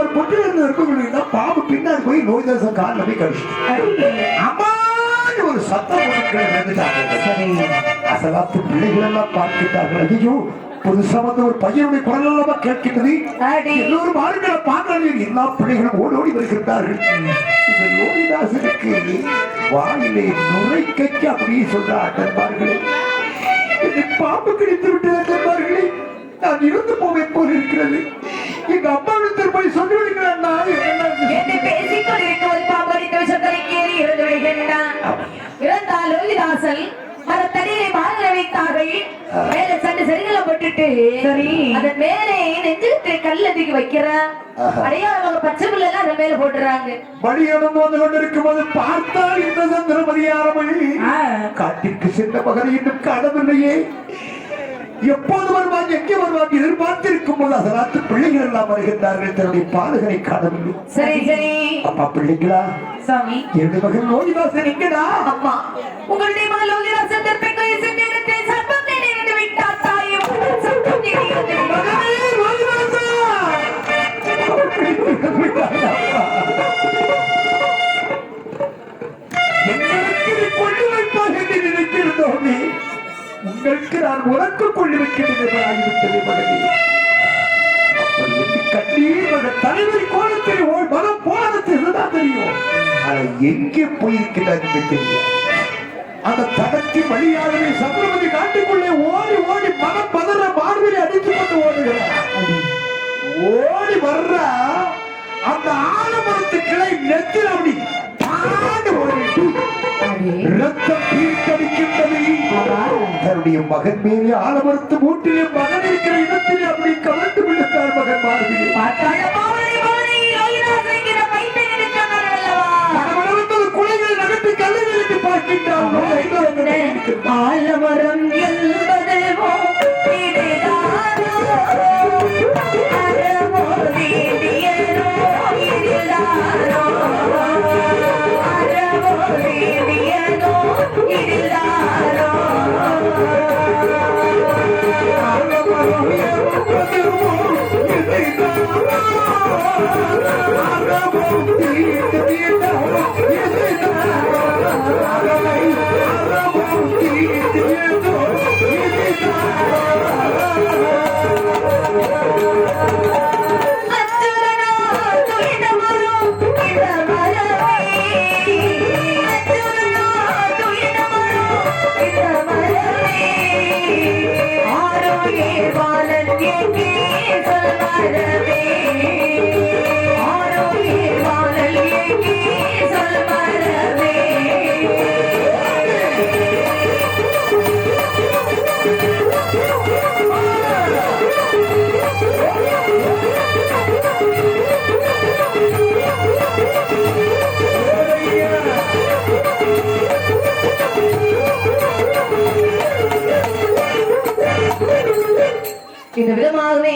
ஒரு பொட்டில் இருந்து இருக்கக்கூடிய பாம்பு பின்னாடி போய் நோய் தசம் காலில் போய் கழிச்சு ஒரு சத்தம் அசலாத்து பிள்ளைகள் எல்லாம் புதுசா வந்து ஒரு பையனுடைய குரல் எல்லாமா கேட்கின்றது எல்லோரும் ஆளுங்களை பார்க்கிறார்கள் எல்லா பிள்ளைகளும் ஓடோடி வருகின்றார்கள் இந்த யோகிதாசனுக்கு வாயிலே நுரைக்கச்சு அப்படின்னு சொல்ற அட்டன்பார்களே பாம்பு கிடைத்து விட்டு அட்டன்பார்களே நான் இறந்து போவேன் போல் இருக்கிறது. எங்க அம்மாவிடத்தில் போய் சொல்லி விடுகிறேன் நான் என்று பேசிக் கொண்டிருக்கும் பாம்படித்த விஷத்தை கேறி இருந்து விடுகின்றான். இறந்தால் லோகிதாசன் மரத்தடியை மாற வைத்தார்கள். மேல சண்டு செடிகளை போட்டுட்டு சரி. அதன் மேலே நெஞ்சுக்கு கல்ல தூக்கி வைக்கிறான். ஆஹா. அடையாளம் பச்சை எல்லாம் அதன் மேல போட்டுறாங்க. மணியடம் வந்து கொண்டிருக்கும் போது பார்த்தால் இந்த சந்திரமதியாரமணி. காட்டிற்கு சென்ற மகனை இன்னும் காணவில்லையே. எப்போது வருவாங்க எங்கே வருவாங்க எதிர்பார்த்திருக்கும் போது அதனாத்து பிள்ளைகள் எல்லாம் வருகின்றார்கள். தன்னுடைய பாதுகளை காணவில்லை. சரி சரி. அப்பா பிள்ளைங்களா? சாமி. என்னுடைய மகன் நோய்தாசன் எங்கடா? அம்மா உங்களுடைய உங்களுக்கு நான் உனக்கு ஆகிவிட்டது மகனே. கண்ணீர் தலைவர் கோலத்தில் ஓ மனம் போனது இதுதான் தெரியும்? ஆனா எங்கே போயிருக்கிறார் தெரியும் அந்த தடத்தி வழியாகவே சந்திரமதி காட்டுக்குள்ளே ஓடி ஓடி மனம் பதற மார்பிலை அடித்துக் கொண்டு ஓடுகிறார். ஓடி வர்ற அந்த ஆலமரத்து கிளை நெத்தில் அப்படி பாண்டு ஓடிட்டு ரத்தம் தன்னுடைய மகன் மீது ஆலமரத்து மூட்டிலே மகன் இருக்கிற இடத்திலே அப்படி கவர்ந்து விழுந்தார் மகன் மார்பிலே. பார்த்தாள் பாவனை பாவனை Yeah. இந்த விதமாகவே